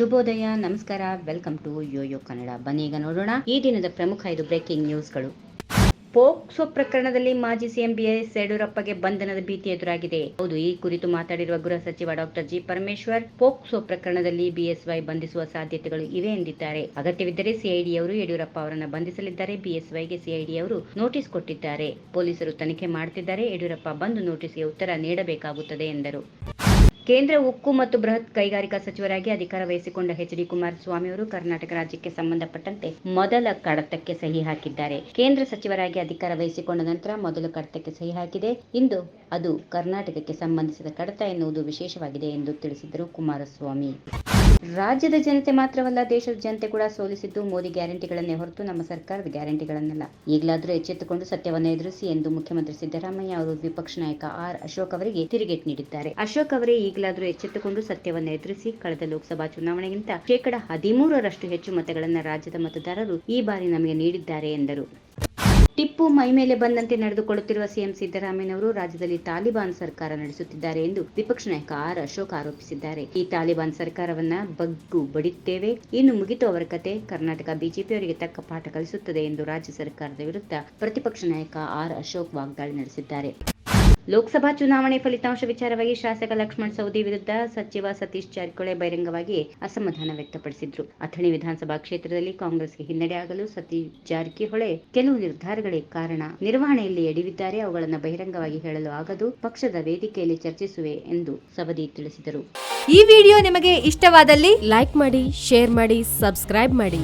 ಶುಭೋದಯ, ನಮಸ್ಕಾರ welcome to Yoyo Kannada ಬನ್ನಿ ಈಗ ನೋಡೋಣ ಈ ದಿನದ ಪ್ರಮುಖ ಐದು ಬ್ರೇಕಿಂಗ್ ನ್ಯೂಸ್ಗಳು ಪೋಕ್ಸೋ ಪ್ರಕರಣದಲ್ಲಿ ಮಾಜಿ ಸಿಎಂ ಬಿಎಸ್ ಯಡಿಯೂರಪ್ಪಗೆ ಬಂಧನದ ಭೀತಿ ಎದುರಾಗಿದೆ. ಹೌದು, ಈ ಕುರಿತು ಮಾತಾಡಿರುವ ಗೃಹ ಸಚಿವ ಡಾಕ್ಟರ್ ಜಿ ಪರಮೇಶ್ವರ್ ಪೋಕ್ಸೋ ಪ್ರಕರಣದಲ್ಲಿ ಬಿಎಸ್ವೈ ಬಂಧಿಸುವ ಸಾಧ್ಯತೆಗಳು ಇವೆ ಎಂದಿದ್ದಾರೆ. ಅಗತ್ಯವಿದ್ದರೆ ಸಿಐಡಿ ಅವರು ಯಡಿಯೂರಪ್ಪ ಅವರನ್ನು ಬಂಧಿಸಲಿದ್ದಾರೆ. ಬಿಎಸ್ವೈಗೆ ಸಿಐಡಿಯವರು ನೋಟಿಸ್ ಕೊಟ್ಟಿದ್ದಾರೆ. ಪೊಲೀಸರು ತನಿಖೆ ಮಾಡುತ್ತಿದ್ದಾರೆ ಯಡಿಯೂರಪ್ಪ ಬಂದು ನೋಟಿಸ್ಗೆ ಉತ್ತರ ನೀಡಬೇಕಾಗುತ್ತದೆ ಎಂದರು. ಕೇಂದ್ರ ಉಕ್ಕು ಮತ್ತು ಬೃಹತ್ ಕೈಗಾರಿಕಾ ಸಚಿವರಾಗಿ ಅಧಿಕಾರ ವಹಿಸಿಕೊಂಡ ಎಚ್ ಡಿ ಕುಮಾರಸ್ವಾಮಿ ಅವರು ಕರ್ನಾಟಕ ರಾಜ್ಯಕ್ಕೆ ಸಂಬಂಧಪಟ್ಟಂತೆ ಮೊದಲ ಕಡತಕ್ಕೆ ಸಹಿ ಹಾಕಿದ್ದಾರೆ. ಕೇಂದ್ರ ಸಚಿವರಾಗಿ ಅಧಿಕಾರ ವಹಿಸಿಕೊಂಡ ನಂತರ ಮೊದಲ ಕಡತಕ್ಕೆ ಸಹಿ ಹಾಕಿದೆ. ಇಂದು ಅದು ಕರ್ನಾಟಕಕ್ಕೆ ಸಂಬಂಧಿಸಿದ ಕಡತ ಎನ್ನುವುದು ವಿಶೇಷವಾಗಿದೆ ಎಂದು ತಿಳಿಸಿದರು ಕುಮಾರಸ್ವಾಮಿ. ರಾಜ್ಯದ ಜನತೆ ಮಾತ್ರವಲ್ಲ, ದೇಶದ ಜನತೆ ಕೂಡ ಸೋಲಿಸಿದ್ದು ಮೋದಿ ಗ್ಯಾರಂಟಿಗಳನ್ನೇ ಹೊರತು ನಮ್ಮ ಸರ್ಕಾರದ ಗ್ಯಾರಂಟಿಗಳನ್ನಲ್ಲ. ಈಗಲಾದರೂ ಎಚ್ಚೆತ್ತುಕೊಂಡು ಸತ್ಯವನ್ನು ಎದುರಿಸಿ ಎಂದು ಮುಖ್ಯಮಂತ್ರಿ ಸಿದ್ದರಾಮಯ್ಯ ಅವರು ವಿಪಕ್ಷ ನಾಯಕ ಆರ್ ಅಶೋಕ್ ಅವರಿಗೆ ತಿರುಗೇಟ್ ನೀಡಿದ್ದಾರೆ. ಅಶೋಕ್ ಅವರೇ ಈಗಲಾದರೂ ಎಚ್ಚೆತ್ತುಕೊಂಡು ಸತ್ಯವನ್ನು ಎದುರಿಸಿ ಕಳೆದ ಲೋಕಸಭಾ ಚುನಾವಣೆಗಿಂತ ಶೇಕಡ ಹದಿಮೂರರಷ್ಟು ಹೆಚ್ಚು ಮತಗಳನ್ನು ರಾಜ್ಯದ ಮತದಾರರು ಈ ಬಾರಿ ನಮಗೆ ನೀಡಿದ್ದಾರೆ ಎಂದರು. ಟಿಪ್ಪು ಮೈಮೇಲೆ ಬಂದಂತೆ ನಡೆದುಕೊಳ್ಳುತ್ತಿರುವ ಸಿಎಂ ಸಿದ್ದರಾಮಯ್ಯನವರು ರಾಜ್ಯದಲ್ಲಿ ತಾಲಿಬಾನ್ ಸರ್ಕಾರ ನಡೆಸುತ್ತಿದ್ದಾರೆ ಎಂದು ವಿಪಕ್ಷ ನಾಯಕ ಆರ್ ಅಶೋಕ್ ಆರೋಪಿಸಿದ್ದಾರೆ. ಈ ತಾಲಿಬಾನ್ ಸರ್ಕಾರವನ್ನ ಬಗ್ಗು ಬಡಿಯುತ್ತೇವೆ ಇನ್ನು ಮುಗಿತು ಅವರ ಕತೆ. ಕರ್ನಾಟಕ ಬಿಜೆಪಿಯವರಿಗೆ ತಕ್ಕ ಪಾಠ ಕಲಿಸುತ್ತದೆ ಎಂದು ರಾಜ್ಯ ಸರ್ಕಾರದ ವಿರುದ್ಧ ಪ್ರತಿಪಕ್ಷ ನಾಯಕ ಆರ್ ಅಶೋಕ್ ವಾಗ್ದಾಳಿ ನಡೆಸಿದ್ದಾರೆ. ಲೋಕಸಭಾ ಚುನಾವಣೆ ಫಲಿತಾಂಶ ವಿಚಾರವಾಗಿ ಶಾಸಕ ಲಕ್ಷ್ಮಣ್ ಸವದಿ ವಿರುದ್ಧ ಸಚಿವ ಸತೀಶ್ ಜಾರಕಿಹೊಳಿ ಬಹಿರಂಗವಾಗಿ ಅಸಮಾಧಾನ ವ್ಯಕ್ತಪಡಿಸಿದ್ರು. ಅಥಣಿ ವಿಧಾನಸಭಾ ಕ್ಷೇತ್ರದಲ್ಲಿ ಕಾಂಗ್ರೆಸ್ಗೆ ಹಿನ್ನಡೆ ಆಗಲು ಸತೀಶ್ ಜಾರಕಿಹೊಳಿ ಕೆಲವು ನಿರ್ಧಾರಗಳೇ ಕಾರಣ. ನಿರ್ವಹಣೆಯಲ್ಲಿ ಎಡವಿದ್ದಾರೆ. ಅವುಗಳನ್ನು ಬಹಿರಂಗವಾಗಿ ಹೇಳಲು ಆಗದು. ಪಕ್ಷದ ವೇದಿಕೆಯಲ್ಲಿ ಚರ್ಚಿಸುವೆ ಎಂದು ಸವದಿ ತಿಳಿಸಿದರು. ಈ ವಿಡಿಯೋ ನಿಮಗೆ ಇಷ್ಟವಾದಲ್ಲಿ ಲೈಕ್ ಮಾಡಿ, ಶೇರ್ ಮಾಡಿ, ಸಬ್ಸ್ಕ್ರೈಬ್ ಮಾಡಿ.